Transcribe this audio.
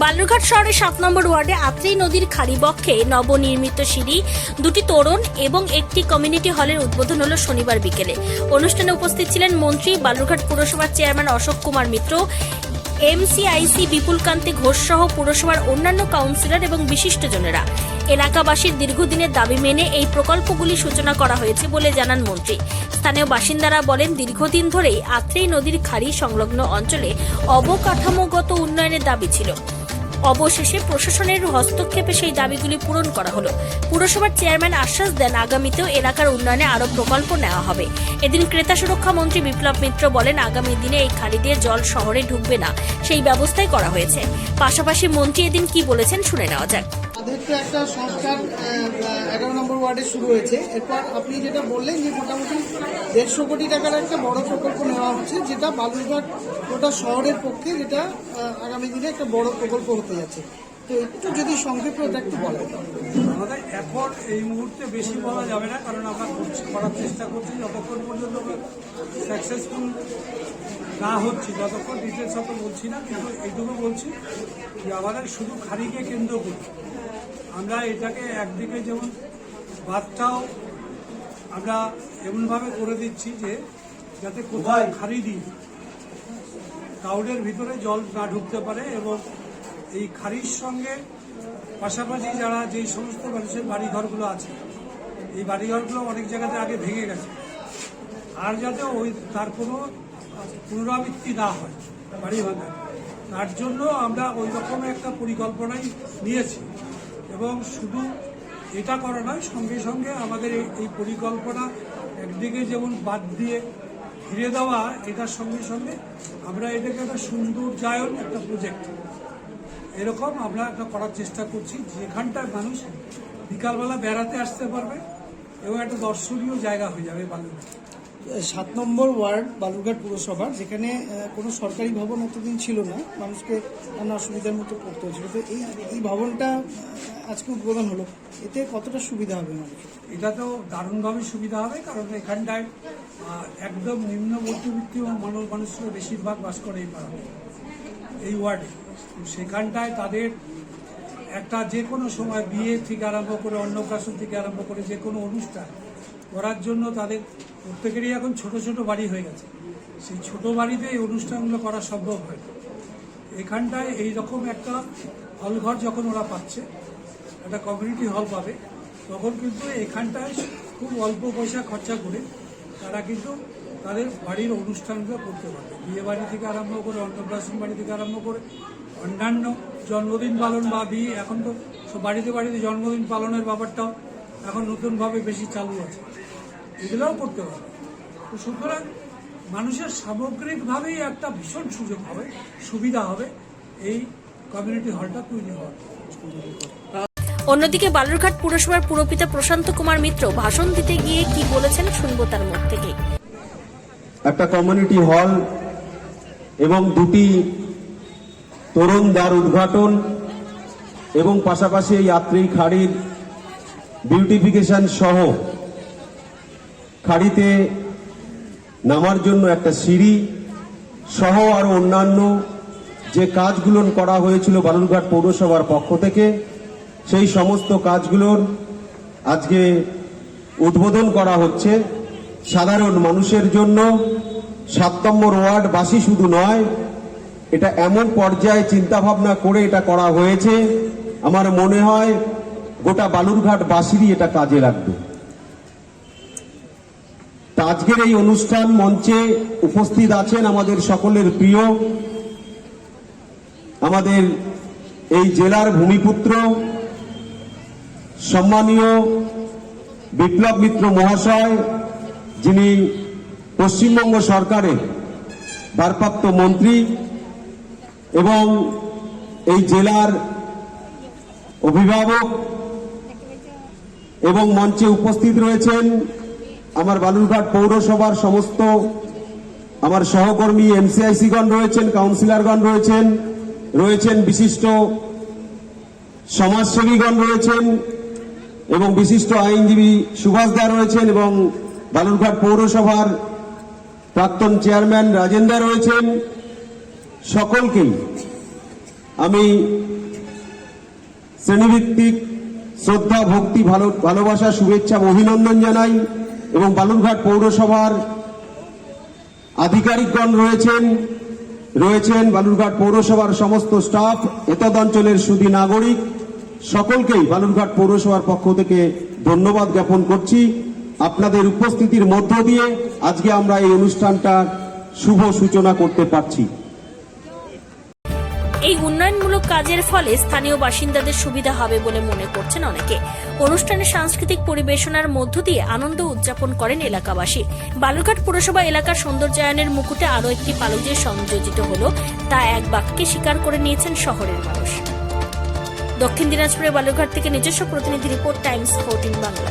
বালুরঘাট শহরের সাত নম্বর ওয়ার্ডে আত্রেই নদীর খাড়ি বক্ষে নবনির্মিত সিঁড়ি, দুটি তোরণ এবং একটি কমিউনিটি হলের উদ্বোধন হলো শনিবার বিকেলে। অনুষ্ঠানে উপস্থিত ছিলেন মন্ত্রী, বালুরঘাট পুরসভার চেয়ারম্যান অশোক কুমার মিত্র এমসিআইসি বিপুল কান্তি ঘোষ সহ পুরসভার অন্যান্য কাউন্সিলর এবং বিশিষ্টজনেরা। এলাকাবাসীর দীর্ঘদিনের দাবি মেনে এই প্রকল্পগুলি সূচনা করা হয়েছে বলে জানান মন্ত্রী। স্থানীয় বাসিন্দারা বলেন, দীর্ঘদিন ধরেই আত্রেই নদীর খাড়ি সংলগ্ন অঞ্চলে অবকাঠামোগত উন্নয়নের দাবি ছিল। অবশেষে প্রশাসনের হস্তক্ষেপে সেই দাবিগুলি পূরণ করা হলো। পুরসভার চেয়ারম্যান আশ্বাস দেন, আগামীতেও এলাকার উন্নয়নে আরও প্রকল্প নেওয়া হবে। এদিন ক্রেতা সুরক্ষা মন্ত্রী বিপ্লব মিত্র বলেন, আগামী দিনে এই খালি দিয়ে জল শহরে ঢুকবে না। সেই ব্যবস্থাই করা হয়েছে। পাশাপাশি মন্ত্রী এদিন কি বলেছেন শুনে নেওয়া যাক। তাদের একটা সংস্কার এগারো নম্বর ওয়ার্ডে শুরু হয়েছে। এরপর আপনি যেটা বললেন যে মোটামুটি দেড়শো কোটি টাকার একটা বড় প্রকল্প নেওয়া হচ্ছে, যেটা বালুরঘাট গোটা শহরের পক্ষে যেটা আগামী দিনে একটা বড় প্রকল্প হতে যাচ্ছে। তো একটু যদি সংক্ষেপে ওটা একটু বলেন। আমাদের এখন এই মুহূর্তে বেশি বলা যাবে না, কারণ আমরা করার চেষ্টা করছি, যতক্ষণ পর্যন্ত সাকসেসফুল না হচ্ছে, যতক্ষণ ডিটেলস অত বলছি না, কিন্তু এইটুকু বলছি যে আমাদের শুধু খাড়িকে কেন্দ্র করি আমরা এটাকে একদিকে যেমন বাদটাও আমরা এমনভাবে করে দিচ্ছি যে যাতে কোথাও খাড়ি দিই টাউনের ভিতরে জল না ঢুকতে পারে এবং এই খাড়ির সঙ্গে পাশাপাশি যারা যেই সমস্ত মানুষের বাড়িঘরগুলো আছে এই বাড়িঘরগুলো অনেক জায়গাতে আগে ভেঙে গেছে। আর যাতে ওই তার কোনো পুনরাবৃত্তি না হয় বাড়ি ভাঙা তার জন্য আমরা ওই রকম একটা পরিকল্পনাই নিয়েছি। এবং শুধু এটা করা নয়, সঙ্গে সঙ্গে আমাদের এই- পরিকল্পনা একদিকে যেমন বাদ দিয়ে ঘিরে দেওয়া, এটার সঙ্গে সঙ্গে আমরা এটাকে একটা সৌন্দর্যায়ন, একটা প্রজেক্ট এরকম আমরা একটা করার চেষ্টা করছি। যেখানটায় মানুষ বিকালবেলা বেড়াতে আসতে পারবে এবং একটা দর্শনীয় জায়গা হয়ে যাবে বালুরঘাট সাত নম্বর ওয়ার্ড, বালুরঘাট পুরসভার যেখানে কোনো সরকারি ভবন অতদিন ছিল না। মানুষকে নানা অসুবিধার মতো করতে হয়েছিল। তো এই এই ভবনটা আজকে উদ্বোধন হলো। এতে কতটা সুবিধা হবে মানুষের? এটা তো দারুণভাবে সুবিধা হবে, কারণ এখানটায় একদম নিম্ন মধ্যবিত্ত মানব মানুষের বেশিরভাগ বাস করে এই এই ওয়ার্ডে। সেখানটায় তাদের একটা যে কোনো সময় বিয়ে থেকে আরম্ভ করে, অন্নপ্রাশন থেকে আরম্ভ করে যে কোনো অনুষ্ঠান করার জন্য তাদের প্রত্যেকেরই এখন ছোট ছোট বাড়ি হয়ে গেছে। সেই ছোট বাড়িতে এই অনুষ্ঠানগুলো করা সম্ভব হয়। এখানটায় এই রকম একটা হল ঘর যখন ওরা পাচ্ছে, একটা কমিউনিটি হল পাবে, তখন কিন্তু এখানটায় খুব অল্প পয়সা খরচা করে তারা কিন্তু তাদের বাড়ির অনুষ্ঠানগুলো করতে পারবে। বিয়ে বাড়ি থেকে আরম্ভ করে, অন্নপ্রাশন বাড়ি থেকে আরম্ভ করে, অন্যান্য জন্মদিন পালন বা বিয়ে, এখন তো বাড়িতে বাড়িতে জন্মদিন পালনের ব্যাপারটাও এখন নতুনভাবে বেশি চালু আছে। এগুলোও করতে পারবে তো সুতরাং মানুষের সামগ্রিকভাবেই একটা ভীষণ সুযোগ হবে সুবিধা হবে এই কমিউনিটি হলটা তৈরি হওয়ার। অন্যদিকে বালুরঘাট পুরসভার পুরপিতা প্রশান্ত কুমার মিত্র ভাষণ দিতে গিয়ে কি বলেছেন শুনব তার মুখ থেকে। একটা কমিউনিটি হল এবং দুটি তরুণ দ্বার উদ্ঘাটন এবং পাশাপাশি এই যাত্রী খাড়ির বিউটিফিকেশন সহ খাড়িতে নামার জন্য একটা সিঁড়ি সহ আরও অন্যান্য যে কাজগুলো করা হয়েছিল বালুরঘাট পৌরসভার পক্ষ থেকে, সেই সমস্ত কাজগুলোর আজকে উদ্বোধন করা হচ্ছে। সাধারণ মানুষের জন্য সাত নম্বর ওয়ার্ডবাসী শুধু নয়, এটা এমন পর্যায়ে চিন্তা ভাবনা করে এটা করা হয়েছে। আমার মনে হয় গোটা বালুরঘাটবাসীরই এটা কাজে লাগবে। আজকের এই অনুষ্ঠান মঞ্চে উপস্থিত আছেন আমাদের সকলের প্রিয়, আমাদের এই জেলার ভূমিপুত্র, সম্মানীয় বিপ্লব মিত্র মহাশয়, যিনি পশ্চিমবঙ্গ সরকারের ভারপ্রাপ্ত মন্ত্রী এবং এই জেলার অভিভাবক এবং মঞ্চে উপস্থিত রয়েছেন আমার বালুরঘাট পৌরসভার সমস্ত আমার সহকর্মী এমসিআইসিগণ রয়েছেন, কাউন্সিলরগণ রয়েছেন রয়েছেন বিশিষ্ট সমাজসেবীগণ রয়েছেন এবং বিশিষ্ট আইনজীবী সুভাষ দা রয়েছেন এবং বালুরঘাট পৌরসভার প্রাক্তন চেয়ারম্যান রাজেন্দা রয়েছেন। সকলকেই আমি শ্রেণীভিত্তিক শ্রদ্ধা, ভক্তি, ভালো, ভালোবাসা, শুভেচ্ছা অভিনন্দন জানাই। এবং বালুরঘাট পৌরসভার আধিকারিকগণ রয়েছেন রয়েছেন বালুরঘাট পৌরসভার সমস্ত স্টাফ এতদ অঞ্চলের সুদী নাগরিক। সকলকেই বালুরঘাট পৌরসভার পক্ষ থেকে ধন্যবাদ জ্ঞাপন করছি। আপনাদের উপস্থিতির মধ্য দিয়ে আজকে আমরা এই অনুষ্ঠানটার শুভ সূচনা করতে পারছি। এই উন্নয়নমূলক কাজের ফলে স্থানীয় বাসিন্দাদের সুবিধা হবে বলে মনে করছেন অনেকে। অনুষ্ঠানে সাংস্কৃতিক পরিবেশনার মধ্য দিয়ে আনন্দ উদযাপন করেন এলাকাবাসী। বালুরঘাট পুরসভা এলাকার সৌন্দর্যায়নের মুকুটে আরও একটি পালক যে সংযোজিত হল, তা এক বাক্যে স্বীকার করে নিয়েছেন শহরের মানুষ। দক্ষিণ দিনাজপুরের বালুরঘাট থেকে নিজস্ব প্রতিনিধি report, Times fourteen Bangla.